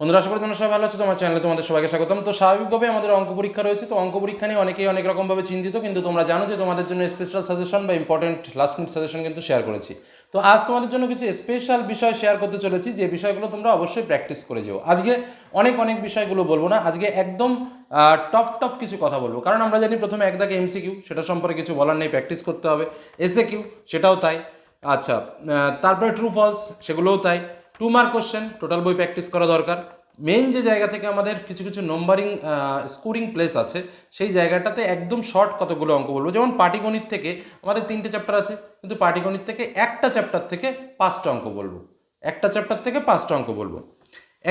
বন্ধুরা, আশা করি তোমরা সবাই ভালো আছো। তোমার চ্যানেলে তোমাদের সবাইকে স্বাগতম। তো স্বাভাবিকভাবে আমাদের অঙ্ক পরীক্ষা রয়েছে। তো অঙ্ক পরীক্ষা নিয়ে অনেকেই অনেক রকমভাবে চিন্তিত, কিন্তু তোমরা জানো যে তোমাদের জন্য স্পেশাল সাজেশন বা ইম্পর্টেন্ট লাস্ট মিনিট সাজেশন কিন্তু শেয়ার করেছি। তো আজ তোমাদের জন্য কিছু স্পেশাল বিষয় শেয়ার করতে চলেছি। যে বিষয়গুলো তোমরা অবশ্যই প্র্যাকটিস করে যেও। আজকে অনেক অনেক বিষয়গুলো বলব না, আজকে একদম টপ টপ কিছু কথা বলব। কারণ আমরা জানি প্রথমে এক দাগে এমসিকিউ সেটা সম্পর্কে কিছু বলার নেই প্র্যাকটিস করতে হবে। এসএ কিউ সেটাও তাই। আচ্ছা তারপরে ট্রু ফলস সেগুলোও তাই। টু মার্ক কোশ্চেন টোটাল বই প্র্যাকটিস করা দরকার। মেন যে জায়গা থেকে আমাদের কিছু কিছু নম্বরিং স্কোরিং প্লেস আছে, সেই জায়গাটাতে একদম শর্ট কতগুলো অঙ্ক বলব। যেমন পাটিগণিত থেকে আমাদের তিনটে চ্যাপ্টার আছে, কিন্তু পাটিগণিত থেকে একটা চ্যাপ্টার থেকে পাঁচটা অঙ্ক বলব। একটা চ্যাপ্টার থেকে পাঁচটা অঙ্ক বলব।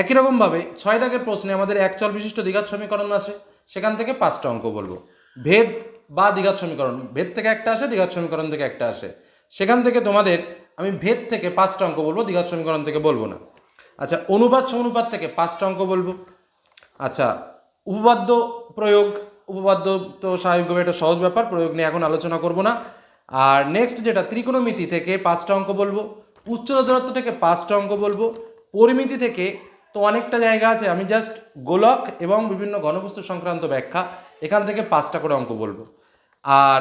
একই রকমভাবে ছয় দাগের প্রশ্নে আমাদের এক চল বিশিষ্ট দ্বিঘাত সমীকরণ আসে সেখান থেকে পাঁচটা অঙ্ক বলব। ভেদ বা দ্বিঘাত সমীকরণ, ভেদ থেকে একটা আসে, দ্বিঘাত সমীকরণ থেকে একটা আসে। সেখান থেকে তোমাদের আমি ভেদ থেকে পাঁচটা অঙ্ক বলব দ্বিঘাত সমীকরণ থেকে বলব না। আচ্ছা অনুপাত সমানুপাত থেকে পাঁচটা অঙ্ক বলব। আচ্ছা উপপাদ্য প্রয়োগ, উপপাদ্য তো স্বাভাবিকভাবে এটা সহজ ব্যাপার, প্রয়োগ নিয়ে এখন আলোচনা করব না। আর নেক্সট যেটা, ত্রিকোণমিতি থেকে পাঁচটা অঙ্ক বলব উচ্চতা দূরত্ব থেকে পাঁচটা অঙ্ক বলব, পরিমিতি থেকে তো অনেকটা জায়গা আছে, আমি জাস্ট গোলক এবং বিভিন্ন ঘনবস্তু সংক্রান্ত ব্যাখ্যা, এখান থেকে পাঁচটা করে অঙ্ক বলব। আর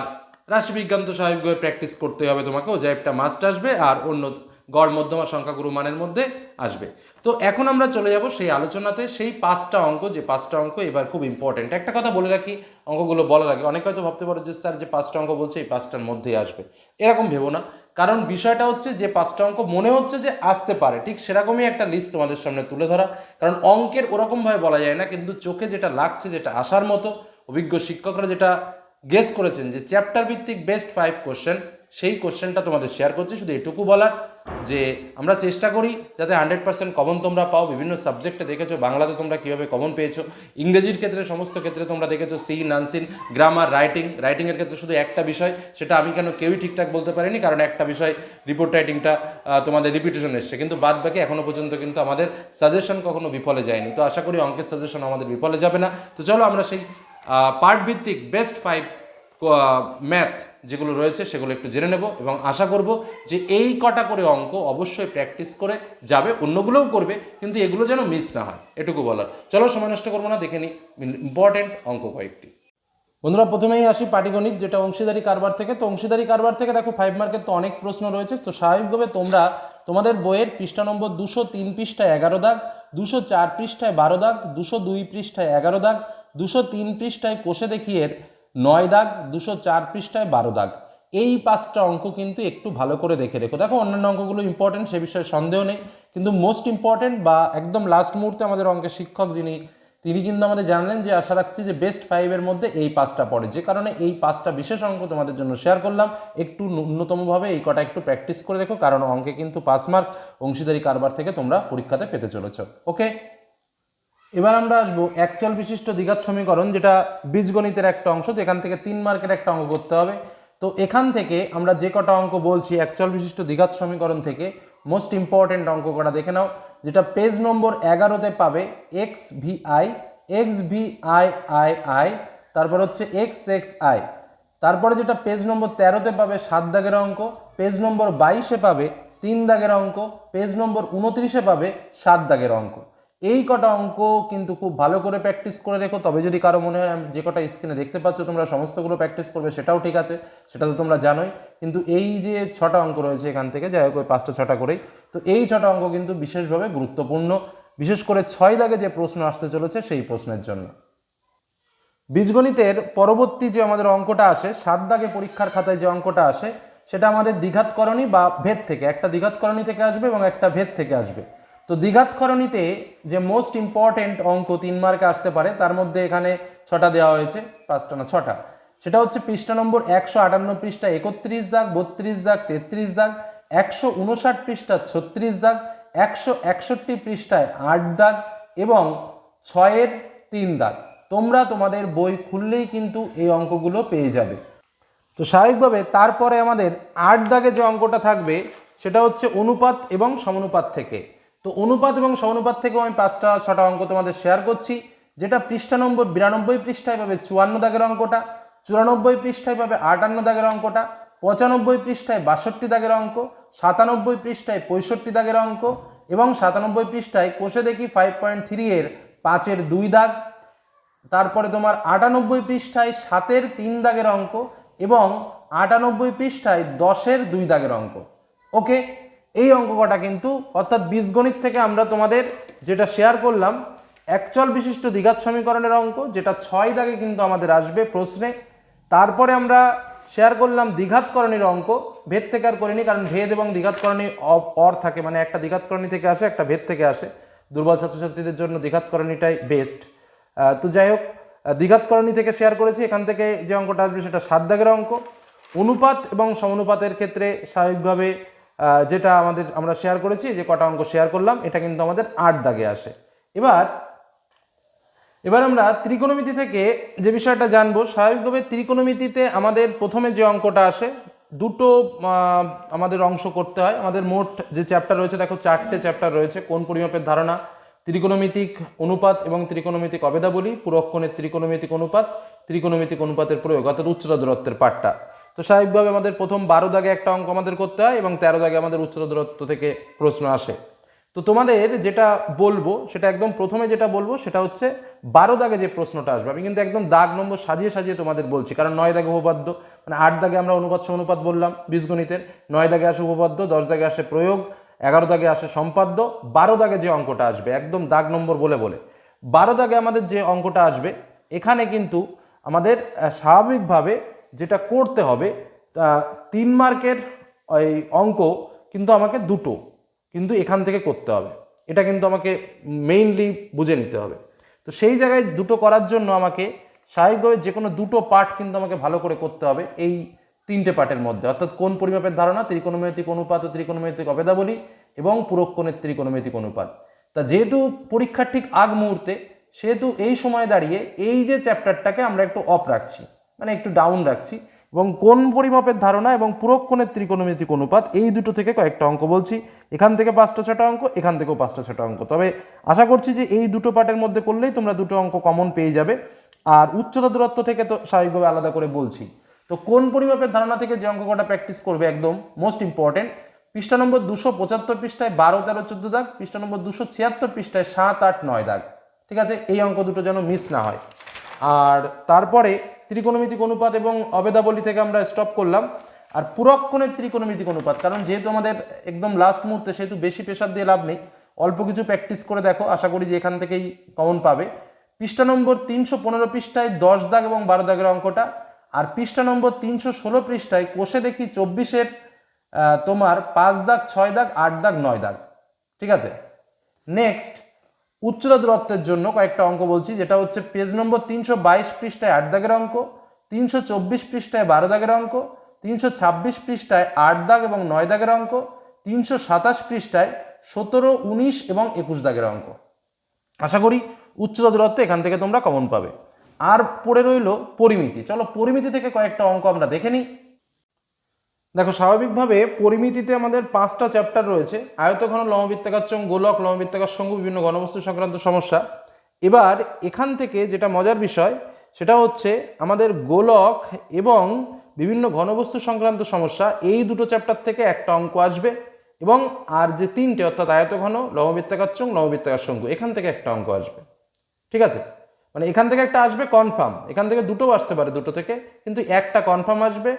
রাশিবিজ্ঞান তো স্বাভাবিকভাবে প্র্যাকটিস করতে হবে তোমাকে। ও একটা মাস্ট আসবে আর অন্য গড় মধ্যমা সংখ্যাগুরু মানের মধ্যে আসবে। তো এখন আমরা চলে যাব সেই আলোচনাতে। সেই পাঁচটা অঙ্ক, যে পাঁচটা অঙ্ক এবার খুব ইম্পর্টেন্ট একটা কথা বলে রাখি, অঙ্কগুলো বলার আগে। অনেকে হয়তো ভাবতে পারো যে, স্যার, যে পাঁচটা অঙ্ক বলছে, এই পাঁচটার মধ্যেই আসবে। এরকম ভেবো না। কারণ বিষয়টা হচ্ছে যে, পাঁচটা অঙ্ক মনে হচ্ছে যে, আসতে পারে। ঠিক সেরকমই একটা লিস্ট তোমাদের সামনে তুলে ধরা। কারণ অঙ্কের ওরকমভাবে বলা যায় না, কিন্তু চোখে যেটা লাগছে, যেটা আসার মতো, অভিজ্ঞ শিক্ষকরা যেটা গেস করেছেন যে চ্যাপ্টার ভিত্তিক বেস্ট ফাইভ কোশ্চেন সেই কোশ্চেনটা তোমাদের শেয়ার করছি, শুধু এটুকু বলার যে আমরা চেষ্টা করি যাতে হান্ড্রেড পার্সেন্ট কমন তোমরা পাও, বিভিন্ন সাবজেক্টে দেখেছ, বাংলাতে তোমরা কীভাবে কমন পেয়েছ, ইংরেজির ক্ষেত্রে সমস্ত ক্ষেত্রে তোমরা দেখেছ সিন আনসিন গ্রামার রাইটিং রাইটিংয়ের ক্ষেত্রে শুধু একটা বিষয়, সেটা আমি কেন কেউই ঠিকঠাক বলতে পারিনি, কারণ একটা বিষয় রিপোর্ট রাইটিংটা তোমাদের রিপিটেশন এসছে, কিন্তু বাদ বাকি এখনও পর্যন্ত কিন্তু আমাদের সাজেশন কখনো বিফলে যায়নি। তো আশা করি অঙ্কের সাজেশন আমাদের বিফলে যাবে না। তো চলো আমরা সেই পার্ট ভিত্তিক বেস্ট ফাইভ ম্যাথ যেগুলো রয়েছে সেগুলো একটু জেনে নেব এবং আশা করব যে এই কটা করে অঙ্ক অবশ্যই প্র্যাকটিস করে যাবে, অন্যগুলোও করবে, কিন্তু এগুলো যেন মিস না হয়, এটুকু বলার। চলো সময় নষ্ট করব না, দেখে নিই ইম্পর্টেন্ট অঙ্ক কয়েকটি। বন্ধুরা, প্রথমেই আসি পাটিগণিত, যেটা অংশীদারি কারবার থেকে। তো অংশীদারি কারবার থেকে দেখো ফাইভ মার্কের তো অনেক প্রশ্ন রয়েছে, তো স্বাভাবিকভাবে তোমরা তোমাদের বইয়ের পৃষ্ঠা নম্বর দুশো তিন পৃষ্ঠায় এগারো দাগ, দুশো চার পৃষ্ঠায় বারো দাগ, দুশো দুই পৃষ্ঠায় এগারো দাগ দুশো তিন পৃষ্ঠায় কোষে দেখিয়ে নয় দাগ, দুশো চার পৃষ্ঠায় বারো দাগ। এই পাঁচটা অঙ্ক কিন্তু একটু ভালো করে দেখে রেখো। দেখো, অন্যান্য অঙ্কগুলো ইম্পর্টেন্ট সে বিষয়ে সন্দেহ নেই। কিন্তু মোস্ট ইম্পর্টেন্ট বা একদম লাস্ট মুহূর্তে আমাদের অঙ্কের শিক্ষক যিনি, তিনি কিন্তু আমাদের জানলেন যে, আশা রাখছি যে বেস্ট ফাইভের মধ্যে এই পাঁচটা পড়ে। যে কারণে এই পাঁচটা বিশেষ অঙ্ক তোমাদের জন্য শেয়ার করলাম। একটু ন্যূনতমভাবে এই কটা একটু প্র্যাকটিস করে রেখো কারণ অঙ্কে কিন্তু পাস মার্ক অংশীদারি কারবার থেকে তোমরা পরীক্ষাতে পেতে চলেছ। ওকে এবার আমরা আসব একচল বিশিষ্ট দ্বিঘাত সমীকরণ, যেটা বীজগণিতের একটা অংশ, যেখান থেকে তিন মার্কের একটা অঙ্ক করতে হবে। তো এখান থেকে আমরা যে কটা অঙ্ক বলছি একচল বিশিষ্ট দ্বিঘাত সমীকরণ থেকে মোস্ট ইম্পর্টেন্ট অঙ্ক কটা দেখে নাও, যেটা পেজ নম্বর এগারোতে পাবে X V I X V I I I তারপর হচ্ছে এক্স এক্স আই তারপরে যেটা পেজ নম্বর তেরোতে পাবে, সাত দাগের অঙ্ক পেজ নম্বর বাইশে পাবে, তিন দাগের অঙ্ক পেজ নম্বর উনত্রিশে পাবে, সাত দাগের অঙ্ক। এই কটা অঙ্ক কিন্তু খুব ভালো করে প্র্যাকটিস করে রেখো। তবে যদি কারও মনে হয় যে কটা স্ক্রিনে দেখতে পাচ্ছ, তোমরা সমস্তগুলো প্র্যাকটিস করবে, সেটাও ঠিক আছে, সেটা তো তোমরা জানোই। কিন্তু এই যে ছটা অঙ্ক রয়েছে এখান থেকে, যাই হোক, ওই পাঁচটা, ছটা করেই। তো এই ছটা অঙ্ক কিন্তু বিশেষভাবে গুরুত্বপূর্ণ। বিশেষ করে ছয় দাগে যে প্রশ্ন আসতে চলেছে, সেই প্রশ্নের জন্য। বীজগণিতের পরবর্তী যে আমাদের অঙ্কটা আসে, সাত দাগে পরীক্ষার খাতায় যে অঙ্কটা আসে, সেটা আমাদের দ্বিঘাতকরণী বা ভেদ থেকে, একটা দ্বিঘাতকরণী থেকে আসবে এবং একটা ভেদ থেকে আসবে। তো দ্বিঘাতকরণীতে যে মোস্ট ইম্পর্টেন্ট অঙ্ক তিন মার্কে আসতে পারে, তার মধ্যে এখানে ছটা দেওয়া হয়েছে, পাঁচটা না, ছটা। সেটা হচ্ছে পৃষ্ঠা নম্বর একশো আটান্ন পৃষ্ঠা একত্রিশ দাগ, বত্রিশ দাগ, তেত্রিশ দাগ, একশো উনষাট পৃষ্ঠা ছত্রিশ দাগ, একশো একষট্টি পৃষ্ঠায় আট দাগ এবং ছয়ের তিন দাগ। তোমরা তোমাদের বই খুললেই কিন্তু এই অঙ্কগুলো পেয়ে যাবে। তো স্বাভাবিকভাবে তারপরে আমাদের আট দাগে যে অঙ্কটা থাকবে, সেটা হচ্ছে অনুপাত এবং সমানুপাত থেকে। তো অনুপাত এবং সমানুপাত থেকেও আমি পাঁচটা, ছটা অঙ্ক তোমাদের শেয়ার করছি, যেটা পৃষ্ঠা নম্বর বিরানব্বই পৃষ্ঠায় পাবে চুয়ান্ন দাগের অঙ্কটা, চুরানব্বই পৃষ্ঠায় পাবে আটান্ন দাগের অঙ্কটা, পঁচানব্বই পৃষ্ঠায় বাষট্টি দাগের অঙ্ক, সাতানব্বই পৃষ্ঠায় পঁয়ষট্টি দাগের অঙ্ক এবং সাতানব্বই পৃষ্ঠায় কোষে দেখি ফাইভ পয়েন্ট থ্রি এর পাঁচের দুই দাগ। তারপরে তোমার আটানব্বই পৃষ্ঠায় সাতের তিন দাগের অঙ্ক এবং আটানব্বই পৃষ্ঠায় দশের দুই দাগের অঙ্ক। ওকে এই অঙ্ক কটা কিন্তু, অর্থাৎ বীজগণিত থেকে আমরা তোমাদের যেটা শেয়ার করলাম একচল বিশিষ্ট দ্বিঘাত সমীকরণের অঙ্ক, যেটা ছয় দাগে কিন্তু আমাদের আসবে প্রশ্নে। তারপরে আমরা শেয়ার করলাম দ্বিঘাতকরণীর অঙ্ক, ভেদ থেকে আর করিনি, কারণ ভেদ এবং দ্বিঘাতকরণী অর থাকে মানে একটা দ্বিঘাতকরণী থেকে আসে, একটা ভেদ থেকে আসে। দুর্বল ছাত্রছাত্রীদের জন্য দ্বিঘাতকরণীটাই বেস্ট তো যাই হোক দ্বিঘাতকরণী থেকে শেয়ার করেছি, এখান থেকে যে অঙ্কটা আসবে সেটা সাত দাগের অঙ্ক। অনুপাত এবং সমানুপাতের ক্ষেত্রে স্বাভাবিকভাবে যেটা আমাদের, আমরা শেয়ার করেছি, যে কটা অঙ্ক শেয়ার করলাম, এটা কিন্তু আমাদের আট দাগে আসে। এবার এবার আমরা ত্রিকোণমিতি থেকে যে বিষয়টা জানব, স্বাভাবিকভাবে ত্রিকোণমিতিতে আমাদের প্রথমে যে অঙ্কটা আসে, দুটো আমাদের অংশ করতে হয়। আমাদের মোট যে চ্যাপ্টার রয়েছে, দেখো চারটে চ্যাপ্টার রয়েছে, কোন পরিমাপের ধারণা? ত্রিকোণমিতিক অনুপাত এবং ত্রিকোণমিতিক অবেদাবলী পুরক্ষণের ত্রিকোণমিতিক অনুপাত, ত্রিকোণমিতিক অনুপাতের প্রয়োগ, অর্থাৎ উচ্চতা দূরত্বের পাঠটা তো স্বাভাবিকভাবে আমাদের প্রথম বারো দাগে একটা অঙ্ক আমাদের করতে হয় এবং তেরো দাগে আমাদের উচ্চতা দূরত্ব থেকে প্রশ্ন আসে। তো তোমাদের যেটা বলব, সেটা একদম প্রথমে যেটা বলব, সেটা হচ্ছে বারো দাগে যে প্রশ্নটা আসবে, আমি কিন্তু একদম দাগ নম্বর সাজিয়ে সাজিয়ে তোমাদের বলছি। কারণ নয় দাগে উপপাদ্য মানে আট দাগে আমরা অনুপাত অনুপাত বললাম বীজগণিতের। নয় দাগে আসে উপপাদ্য, দশ দাগে আসে প্রয়োগ, এগারো দাগে আসে সম্পাদ্য, বারো দাগে যে অঙ্কটা আসবে, একদম দাগ নম্বর বলে বলে। বারো দাগে আমাদের যে অঙ্কটা আসবে, এখানে কিন্তু আমাদের স্বাভাবিকভাবে যেটা করতে হবে আহ, তিন মার্কের ওই অঙ্ক কিন্তু আমাকে দুটো কিন্তু এখান থেকে করতে হবে। এটা কিন্তু আমাকে মেইনলি বুঝে নিতে হবে। তো সেই জায়গায় দুটো করার জন্য আমাকে স্বাভাবিকভাবে যে কোনো দুটো পার্ট কিন্তু আমাকে ভালো করে করতে হবে এই তিনটে পার্টের মধ্যে। অর্থাৎ কোন পরিমাপের ধারণা ত্রিকোণমিতিক অনুপাত ও ত্রিকোণমিতিক অবেদাবলী এবং পুরক্ষণের ত্রিকোণমিতিক অনুপাত। তা যেহেতু পরীক্ষার ঠিক আগ মুহূর্তে সেহেতু এই সময় দাঁড়িয়ে এই যে চ্যাপ্টারটাকে আমরা একটু অফ রাখছি। মানে একটু ডাউন রাখছি। এবং কোন পরিমাপের ধারণা এবং পুরক্ষণের ত্রিকোণমিতিক অনুপাত, এই দুটো থেকে কয়েকটা অঙ্ক বলছি। এখান থেকে পাঁচটা ছটা অঙ্ক, এখান থেকেও পাঁচটা ছটা অঙ্ক। তবে আশা করছি যে এই দুটো পার্টের মধ্যে করলেই তোমরা দুটো অঙ্ক কমন পেয়ে যাবে। আর উচ্চতা দূরত্ব থেকে তো স্বাভাবিকভাবে আলাদা করে বলছি। তো কোন পরিমাপের ধারণা থেকে যে অঙ্ক কটা প্র্যাকটিস করবে একদম মোস্ট ইম্পর্টেন্ট পৃষ্ঠা নম্বর দুশো পঁচাত্তর পৃষ্ঠায় বারো, তেরো, চোদ্দ দাগ, পৃষ্ঠা নম্বর দুশো ছিয়াত্তর পৃষ্ঠায় সাত, আট, নয় দাগ। ঠিক আছে? এই অঙ্ক দুটো যেন মিস না হয়। আর তারপরে ত্রিকোণমিতিক অনুপাত এবং অবেদাবলী থেকে আমরা স্টপ করলাম। আর পুরক্ষণের ত্রিকোণমিতিক অনুপাত, কারণ যেহেতু আমাদের একদম লাস্ট মুহূর্তে, সেহেতু বেশি প্রেশার দিয়ে লাভ নেই। অল্প কিছু প্র্যাকটিস করে দেখো, আশা করি যে এখান থেকেই কমন পাবে। পৃষ্ঠা নম্বর তিনশো পনেরো পৃষ্ঠায় দশ দাগ এবং বারো দাগের অঙ্কটা। আর পৃষ্ঠা নম্বর তিনশো ষোলো পৃষ্ঠায় কোষে দেখি চব্বিশের তোমার পাঁচ দাগ, ছয় দাগ, আট দাগ, নয় দাগ। ঠিক আছে? নেক্সট উচ্চতা দূরত্বের জন্য কয়েকটা অঙ্ক বলছি, যেটা হচ্ছে পেজ নম্বর তিনশো বাইশ পৃষ্ঠায় আট দাগের অঙ্ক, তিনশো চব্বিশ পৃষ্ঠায় বারো দাগের অঙ্ক, তিনশো ছাব্বিশ পৃষ্ঠায় আট দাগ এবং নয় দাগের অঙ্ক, তিনশো সাতাশ পৃষ্ঠায় সতেরো, উনিশ এবং একুশ দাগের অঙ্ক। আশা করি উচ্চতা দূরত্ব এখান থেকে তোমরা কমন পাবে। আর পড়ে রইল পরিমিতি। চলো পরিমিতি থেকে কয়েকটা অঙ্ক আমরা দেখে নিই। দেখো, স্বাভাবিকভাবে পরিমিতিতে আমাদের পাঁচটা চ্যাপ্টার রয়েছে। আয়ত আয়তঘন লমবৃত্তাকার চং গোলক লমবৃত্তাকার সঙ্গ বিভিন্ন ঘনবস্তু সংক্রান্ত সমস্যা। এবার এখান থেকে যেটা মজার বিষয়, সেটা হচ্ছে আমাদের গোলক এবং বিভিন্ন ঘনবস্তু সংক্রান্ত সমস্যা, এই দুটো চ্যাপ্টার থেকে একটা অঙ্ক আসবে এবং আর যে তিনটে, অর্থাৎ আয়ত আয়তঘন লমবৃত্তাকার চং লমবৃত্তাকার শঙ্কু এখান থেকে একটা অঙ্ক আসবে। ঠিক আছে? মানে এখান থেকে একটা আসবে কনফার্ম এখান থেকে দুটো আসতে পারে দুটো থেকে, কিন্তু একটা কনফার্ম আসবে।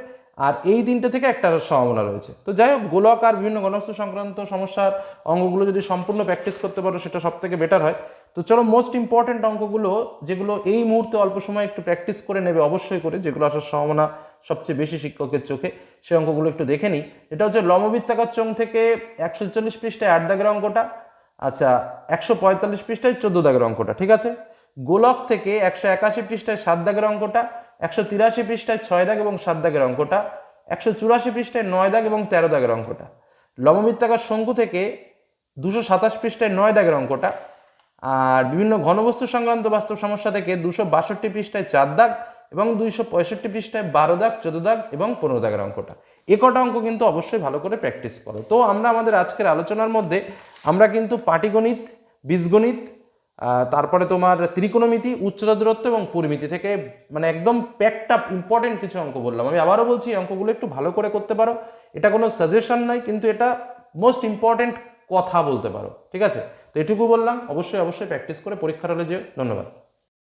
আর এই তিনটে থেকে একটা সম্ভাবনা রয়েছে। তো যাই হোক, গোলক আর বিভিন্ন গণবস্তু সংক্রান্ত সমস্যার অঙ্কগুলো যদি সম্পূর্ণ প্র্যাকটিস করতে পারো, সেটা সব থেকে বেটার হয়। তো চলো মোস্ট ইম্পর্টেন্ট অঙ্কগুলো যেগুলো এই মুহূর্তে অল্প সময় একটু প্র্যাকটিস করে নেবে অবশ্যই করে, যেগুলো আসার সম্ভাবনা সবচেয়ে বেশি শিক্ষকের চোখে, সেই অঙ্কগুলো একটু দেখে নিই। এটা হচ্ছে লমবৃত্তাকার চং থেকে একশো চল্লিশ পৃষ্ঠায় আট দাগের অঙ্কটা আচ্ছা একশো পঁয়তাল্লিশ পৃষ্ঠায় চোদ্দ দাগের অঙ্কটা, ঠিক আছে? গোলক থেকে একশো একাশি পৃষ্ঠায় সাত দাগের অঙ্কটা একশো তিরাশি পৃষ্ঠায় ছয় দাগ এবং সাত দাগের অঙ্কটা, একশো চুরাশি পৃষ্ঠায় নয় দাগ এবং তেরো দাগের অঙ্কটা। লমবৃত্তাকার শঙ্কু থেকে দুশো সাতাশ পৃষ্ঠায় নয় দাগের অঙ্কটা। আর বিভিন্ন ঘনবস্তু সংক্রান্ত বাস্তব সমস্যা থেকে দুশো বাষট্টি পৃষ্ঠায় চার দাগ এবং দুইশো পঁয়ষট্টি পৃষ্ঠায় বারো দাগ, চোদ্দ দাগ এবং পনেরো দাগের অঙ্কটা। এ কটা অঙ্ক কিন্তু অবশ্যই ভালো করে প্র্যাকটিস করো। তো আমরা আমাদের আজকের আলোচনার মধ্যে আমরা কিন্তু পাটিগণিত, বীজগণিত তারপরে তোমার ত্রিকোণমিতি, উচ্চতা দূরত্ব এবং পরিমিতি থেকে মানে একদম প্যাকড আপ ইম্পর্টেন্ট কিছু অঙ্ক বললাম। আমি আবারও বলছি অঙ্কগুলো একটু ভালো করে করতে পারো। এটা কোনো সাজেশন নয়, কিন্তু এটা মোস্ট ইম্পর্টেন্ট কথা বলতে পারো। ঠিক আছে? তো এটুকু বললাম। অবশ্যই অবশ্যই প্র্যাকটিস করে পরীক্ষার হলে যেও। ধন্যবাদ।